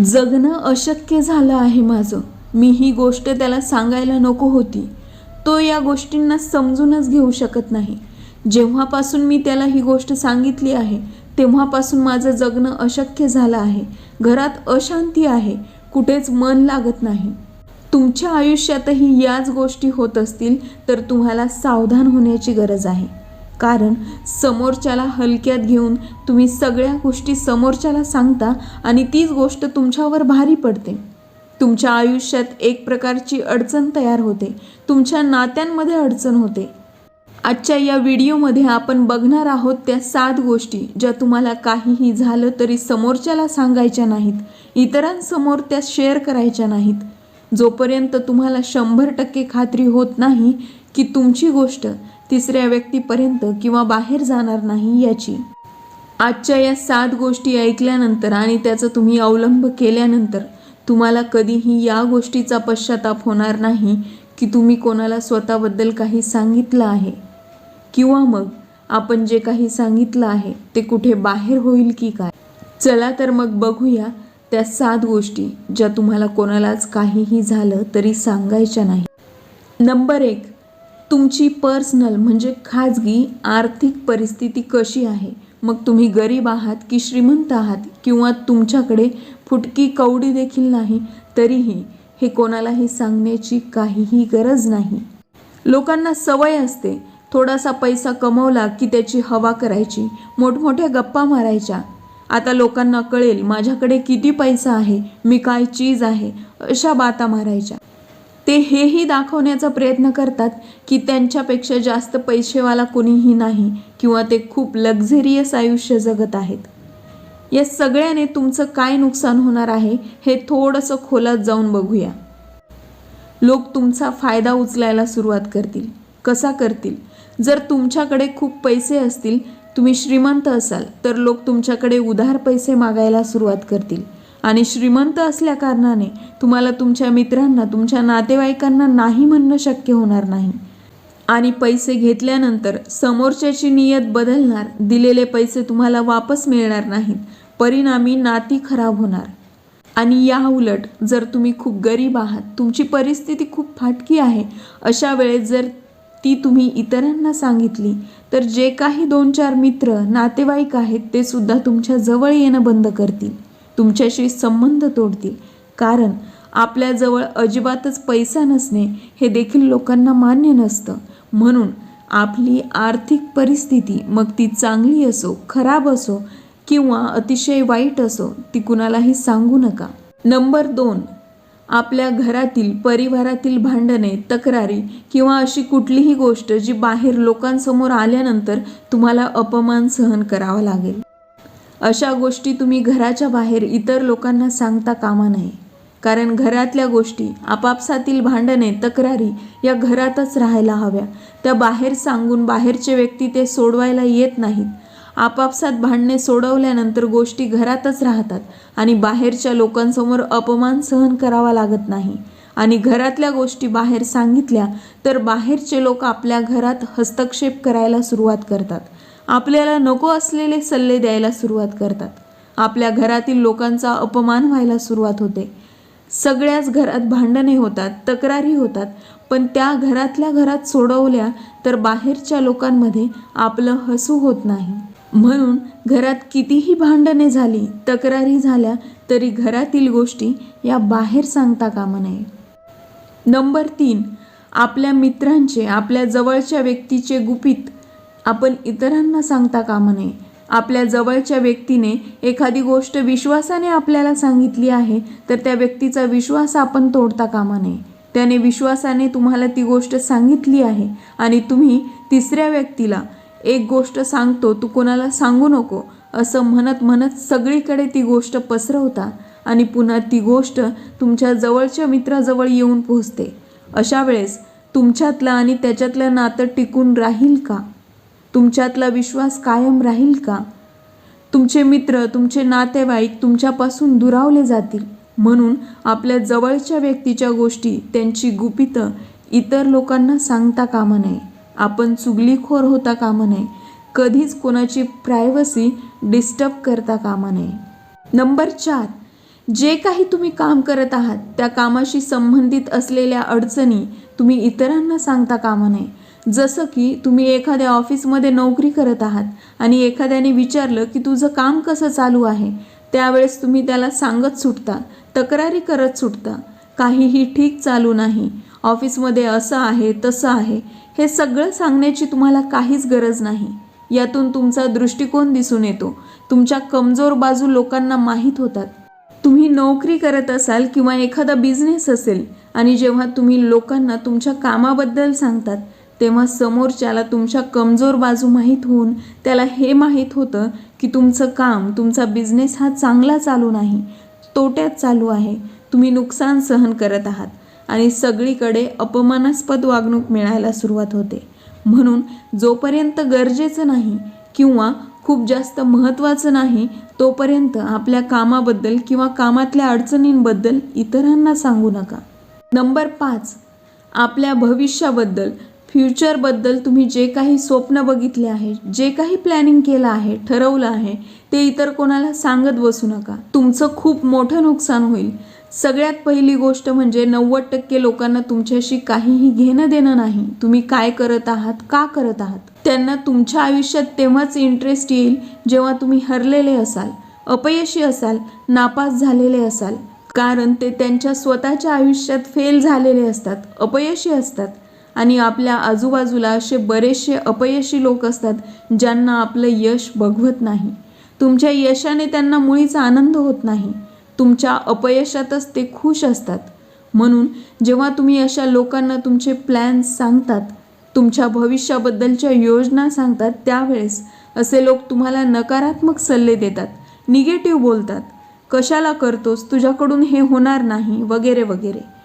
जगणं अशक्य झालं आहे माझं. मी ही गोष्ट त्याला सांगायला नको होती. तो या गोष्टींना समजूनच घेऊ शकत नाही. जेव्हापासून मी त्याला ही गोष्ट सांगितली आहे तेव्हापासून माझं जगणं अशक्य झालं आहे. घरात अशांती आहे कुठेच मन लागत नाही. तुमच्या आयुष्यातही याच गोष्टी होत असतील तर तुम्हाला सावधान होण्याची गरज आहे. कारण समोरच्याला हलक्यात घेऊन तुम्ही सगळ्या गोष्टी समोरच्याला सांगता आणि तीच गोष्ट तुमच्यावर भारी पडते. तुमच्या आयुष्यात एक प्रकारची अडचण तयार होते. तुमच्या नात्यांमध्ये अडचण होते. आजच्या या व्हिडिओमध्ये आपण बघणार आहोत त्या सात गोष्टी ज्या तुम्हाला काहीही झालं तरी समोरच्याला सांगायच्या नाहीत. इतरांसमोर त्या शेअर करायच्या नाहीत. जोपर्यंत तुम्हाला शंभर टक्के खात्री होत नाही की तुमची गोष्ट तिसऱ्या व्यक्तीपर्यंत किंवा बाहेर जाणार नाही याची. आजच्या या सात गोष्टी ऐकल्यानंतर आणि त्याचा तुम्ही अवलंब केल्यानंतर तुम्हाला कधीही या गोष्टीचा पश्चाताप होणार नाही की तुम्ही कोणाला स्वतःबद्दल काही सांगितलं आहे. किंवा मग आपण जे काही सांगितलं आहे ते कुठे बाहेर होईल की काय. चला तर मग बघूया त्या सात गोष्टी ज्या तुम्हाला कोणालाच काहीही झालं तरी सांगायच्या नाही. नंबर एक तुमची पर्सनल म्हणजे खाजगी आर्थिक परिस्थिती कशी आहे? मग तुम्ही गरीब आहात की श्रीमंत आहात किंवा तुमच्याकडे फुटकी कवडी देखील नाही तरीही हे कोणालाही सांगण्याची काहीही गरज नाही. लोकांना सवय असते थोडासा पैसा कमवला की त्याची हवा करायची मोठमोठ्या गप्पा मारायच्या. आता लोकांना कळेल माझ्याकडे किती पैसा आहे मी काय चीज आहे अशा बाता मारायच्या. ते हेही दाखवण्याचा प्रयत्न करतात की त्यांच्यापेक्षा जास्त पैसेवाला कोणीही नाही किंवा ते खूप लक्झरियस आयुष्य जगत आहेत. या सगळ्याने तुमचं काय नुकसान होणार आहे हे थोडंसं खोलात जाऊन बघूया. लोक तुमचा फायदा उचलायला सुरुवात करतील. कसा करतील? जर तुमच्याकडे खूप पैसे असतील तुम्ही श्रीमंत असाल तर लोक तुमच्याकडे उधार पैसे मागायला सुरुवात करतील. आणि श्रीमंत असल्याकारणाने तुम्हाला तुमच्या मित्रांना तुमच्या नातेवाईकांना नाही म्हणणं शक्य होणार नाही. आणि पैसे घेतल्यानंतर समोरच्याची नियत बदलणार दिलेले पैसे तुम्हाला वापस मिळणार नाहीत. परिणामी नाती खराब होणार. आणि या उलट जर तुम्ही खूप गरीब आहात तुमची परिस्थिती खूप फाटकी आहे अशा वेळेस जर ती तुम्ही इतरांना सांगितली तर जे काही दोन चार मित्र नातेवाईक आहेत ते सुद्धा तुमच्या जवळ येणं बंद करतील. तुमच्याशी संबंध तोडतील. कारण आपल्याजवळ अजिबातच पैसा नसणे हे देखील लोकांना मान्य नसतं. म्हणून आपली आर्थिक परिस्थिती मग ती चांगली असो खराब असो किंवा अतिशय वाईट असो ती कुणालाही सांगू नका. नंबर दोन आपल्या घरातील परिवारातील भांडणे तक्रारी किंवा अशी कुठलीही गोष्ट जी बाहेर लोकांसमोर आल्यानंतर तुम्हाला अपमान सहन करावा लागेल. अशा गोष्टी तुम्ही घराच्या बाहेर इतर लोकांना सांगता कामा नये. कारण घरातल्या गोष्टी आपापसातील भांडणे तक्रारी या घरातच राहायला हव्या. त्या बाहेर सांगून बाहेरचे व्यक्ती ते सोडवायला येत नाहीत. आपापसात भांडणे सोडवल्यानंतर गोष्टी घरातच राहतात आणि बाहेरच्या लोकांसमोर अपमान सहन करावा लागत नाही. आणि घरातल्या गोष्टी बाहेर सांगितल्या तर बाहेरचे लोक आपल्या घरात हस्तक्षेप करायला सुरुवात करतात. आपल्याला नको असलेले सल्ले द्यायला सुरुवात करतात. आपल्या घरातील लोकांचा अपमान व्हायला सुरुवात होते. सगळ्याच घरात भांडणे होतात तक्रारी होतात पण त्या घरातल्या घरात सोडवल्या तर बाहेरच्या लोकांमध्ये आपलं हसू होत नाही. म्हणून घरात कितीही भांडणे झाली तक्रारी झाल्या तरी घरातील गोष्टी या बाहेर सांगता कामा नये. नंबर तीन आपल्या मित्रांचे आपल्या जवळच्या व्यक्तीचे गुपित आपण इतरांना सांगता कामा नये. आपल्या जवळच्या व्यक्तीने एखादी गोष्ट विश्वासाने आपल्याला सांगितली आहे तर त्या व्यक्तीचा विश्वास आपण तोडता कामा नये. त्याने विश्वासाने तुम्हाला ती गोष्ट सांगितली आहे आणि तुम्ही तिसऱ्या व्यक्तीला एक गोष्ट सांगतो तू कोणाला सांगू नको असं म्हणत म्हणत सगळीकडे ती गोष्ट पसरवता आणि पुन्हा ती गोष्ट तुमच्या जवळच्या मित्राजवळ येऊन पोहोचते. अशा वेळेस तुमच्यातलं आणि त्याच्यातलं नातं टिकून राहील का? तुमच्यातला विश्वास कायम राहील का? तुमचे मित्र तुमचे नातेवाईक तुमच्यापासून दुरावले जातील. म्हणून आपल्या जवळच्या व्यक्तीच्या गोष्टी त्यांची गुपितं इतर लोकांना सांगता कामा नये. आपण चुगलीखोर होता कामा नये. कधीच कोणाची प्रायव्हसी डिस्टर्ब करता कामा नये. नंबर चार. जे काही तुम्ही काम करत आहात त्या कामाशी संबंधित असलेल्या अडचणी तुम्ही इतरांना सांगता कामा नये. जसं की तुम्ही एखाद्या ऑफिसमध्ये नोकरी करत आहात आणि एखाद्याने विचारलं की तुझं काम कसं चालू आहे त्यावेळेस तुम्ही त्याला सांगत सुटता तक्रारी करत सुटता काहीही ठीक चालू नाही ऑफिसमध्ये असं आहे तसं आहे हे सगळं सांगण्याची तुम्हाला काहीच गरज नाही. यातून तुमचा दृष्टिकोन दिसून येतो. तुमच्या कमजोर बाजू लोकांना माहीत होतात. तुम्ही नोकरी करत असाल किंवा एखादा बिझनेस असेल आणि जेव्हा तुम्ही लोकांना तुमच्या कामाबद्दल सांगतात तेव्हा समोरच्याला तुमच्या कमजोर बाजू माहीत होऊन त्याला हे माहीत होतं की तुमचं काम तुमचा बिझनेस हा चांगला चालू नाही तोट्यात चालू आहे. तुम्ही नुकसान सहन करत आहात. आणि सगळीकडे अपमानास्पद वागणूक मिळायला सुरुवात होते. म्हणून जोपर्यंत गरजेचं नाही किंवा खूप जास्त महत्त्वाचं नाही तोपर्यंत आपल्या कामाबद्दल किंवा कामातल्या अडचणींबद्दल इतरांना सांगू नका. नंबर पाच आपल्या भविष्याबद्दल फ्युचरबद्दल तुम्ही जे काही स्वप्न बघितले आहे जे काही प्लॅनिंग केलं आहे ठरवलं आहे ते इतर कोणाला सांगत बसू नका. तुमचं खूप मोठं नुकसान होईल. सगळ्यात पहिली गोष्ट म्हणजे नव्वद टक्के लोकांना तुमच्याशी काहीही घेणं देणं नाही. तुम्ही काय करत आहात का करत आहात? त्यांना तुमच्या आयुष्यात तेव्हाच इंटरेस्ट येईल जेव्हा तुम्ही हरलेले असाल अपयशी असाल नापास झालेले असाल. कारण ते त्यांच्या स्वतःच्या आयुष्यात फेल झालेले असतात अपयशी असतात. आणि आपल्या आजूबाजूला असे बरेचसे अपयशी लोक असतात ज्यांना आपलं यश बघवत नाही. तुमच्या यशाने त्यांना मुळीच आनंद होत नाही. तुमच्या अपयशातच ते खुश असतात. म्हणून जेव्हा तुम्ही अशा लोकांना तुमचे प्लॅन्स सांगतात तुमच्या भविष्याबद्दलच्या योजना सांगतात त्यावेळेस असे लोक तुम्हाला नकारात्मक सल्ले देतात निगेटिव्ह बोलतात. कशाला करतोस? तुझ्याकडून हे होणार नाही वगैरे वगैरे.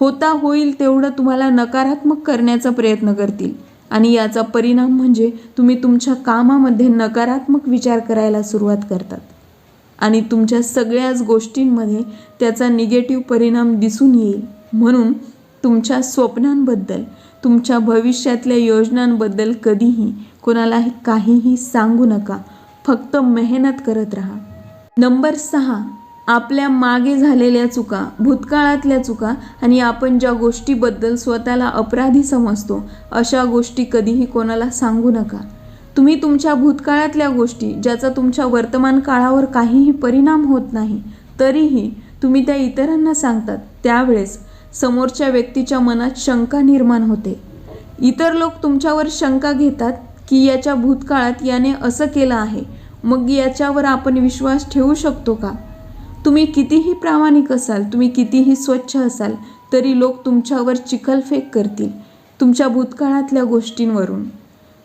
होता होईल तेवढं तुम्हाला नकारात्मक करण्याचा प्रयत्न करतील. आणि याचा परिणाम म्हणजे तुम्ही तुमच्या कामामध्ये नकारात्मक विचार करायला सुरुवात करतात. आणि तुमच्या सगळ्याच गोष्टींमध्ये त्याचा निगेटिव्ह परिणाम दिसून येईल. म्हणून तुमच्या स्वप्नांबद्दल तुमच्या भविष्यातल्या योजनांबद्दल कधीही कोणालाही काहीही सांगू नका. फक्त मेहनत करत राहा. नंबर सहा आपल्या मागे झालेल्या चुका भूतकाळातल्या चुका आणि आपण ज्या गोष्टीबद्दल स्वतःला अपराधी समजतो अशा गोष्टी कधीही कोणाला सांगू नका. तुम्ही तुमच्या भूतकाळातल्या गोष्टी ज्याचा तुमच्या वर्तमान काळावर काहीही परिणाम होत नाही तरीही तुम्ही त्या इतरांना सांगतात. त्यावेळेस समोरच्या व्यक्तीच्या मनात शंका निर्माण होते. इतर लोक तुमच्यावर शंका घेतात की याच्या भूतकाळात याने असं केलं आहे मग याच्यावर आपण विश्वास ठेवू शकतो का? तुम्ही कितीही प्रामाणिक असाल तुम्ही कितीही स्वच्छ असाल तरी लोक तुमच्यावर चिखलफेक करतील तुमच्या भूतकाळातल्या गोष्टींवरून.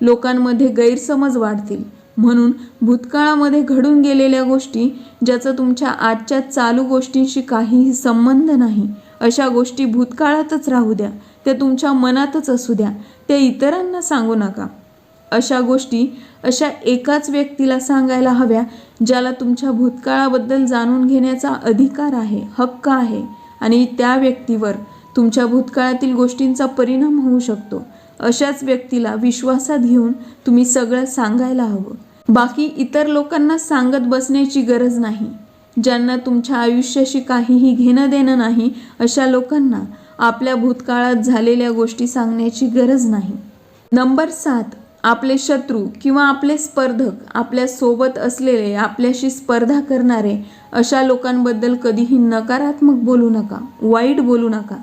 लोकांमध्ये गैरसमज वाढतील. म्हणून भूतकाळामध्ये घडून गेलेल्या गोष्टी ज्याचा तुमच्या आजच्या चालू गोष्टींशी काहीही संबंध नाही अशा गोष्टी भूतकाळातच राहू द्या त्या तुमच्या मनातच असू द्या त्या इतरांना सांगू नका. अशा गोष्टी अशा एकाच व्यक्तीला सांगायला हव्या ज्याला तुमच्या भूतकाळाबद्दल जाणून घेण्याचा अधिकार आहे हक्क आहे आणि त्या व्यक्तीवर तुमच्या भूतकाळातील गोष्टींचा परिणाम होऊ शकतो. अशाच व्यक्तीला विश्वासात घेऊन तुम्ही सगळं सांगायला हवं. बाकी इतर लोकांना सांगत बसण्याची गरज नाही. ज्यांना तुमच्या आयुष्याशी काहीही घेणं देणं नाही अशा लोकांना आपल्या भूतकाळात झालेल्या गोष्टी सांगण्याची गरज नाही. नंबर सात आपले शत्रू किंवा आपले स्पर्धक आपल्यासोबत असलेले आपल्याशी स्पर्धा करणारे अशा लोकांबद्दल कधीही नकारात्मक बोलू नका वाईट बोलू नका.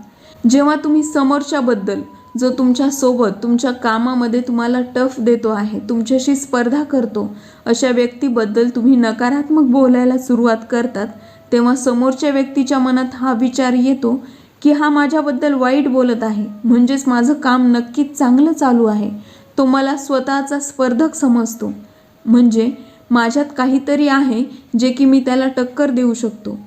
जेव्हा तुम्ही समोरच्याबद्दल जो तुमच्यासोबत तुमच्या कामामध्ये तुम्हाला टफ देतो आहे तुमच्याशी स्पर्धा करतो अशा व्यक्तीबद्दल तुम्ही नकारात्मक बोलायला सुरुवात करतात तेव्हा समोरच्या व्यक्तीच्या मनात हा विचार येतो की हा माझ्याबद्दल वाईट बोलत आहे म्हणजेच माझं काम नक्कीच चांगलं चालू आहे. तो मला स्वतःचा स्पर्धक समजतो. म्हणजे माझ्यात काहीतरी आहे जे की मी त्याला टक्कर देऊ शकतो.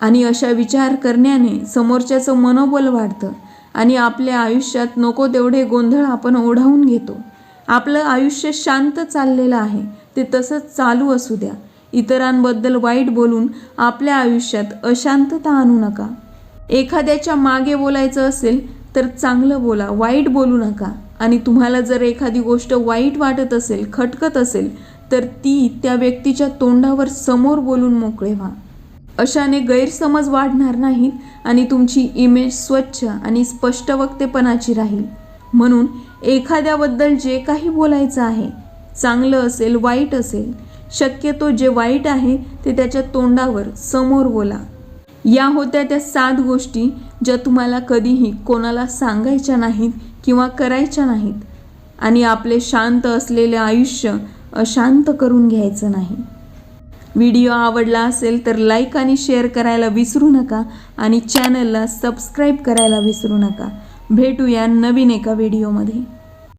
आणि अशा विचार करण्याने समोरच्याचं मनोबल वाढतं आणि आपल्या आयुष्यात नको तेवढे गोंधळ आपण ओढावून घेतो. आपलं आयुष्य शांत चाललेलं आहे ते तसंच चालू असू द्या. इतरांबद्दल वाईट बोलून आपल्या आयुष्यात अशांतता आणू नका. एखाद्याच्या मागे बोलायचं असेल तर चांगलं बोला वाईट बोलू नका. आणि तुम्हाला जर एखादी गोष्ट वाईट वाटत असेल खटकत असेल तर ती त्या व्यक्तीच्या तोंडावर समोर बोलून मोकळे व्हा. अशाने गैरसमज वाढणार नाहीत आणि तुमची इमेज स्वच्छ आणि स्पष्ट वक्तेपणाची राहील. म्हणून एखाद्याबद्दल जे काही बोलायचं आहे चांगलं असेल वाईट असेल शक्यतो जे वाईट आहे ते त्याच्या तोंडावर समोर बोला. या होत्या त्या सात गोष्टी ज्या तुम्हाला कधीही कोणाला सांगायच्या नाहीत किंवा करायच्या नाहीत. आणि आपले शांत असलेले आयुष्य अशांत करून घ्यायचं नाही. व्हिडिओ आवडला असेल तर लाईक आणि शेअर करायला विसरू नका आणि चॅनलला सबस्क्राईब करायला विसरू नका. भेटूया नवीन एका व्हिडिओमध्ये.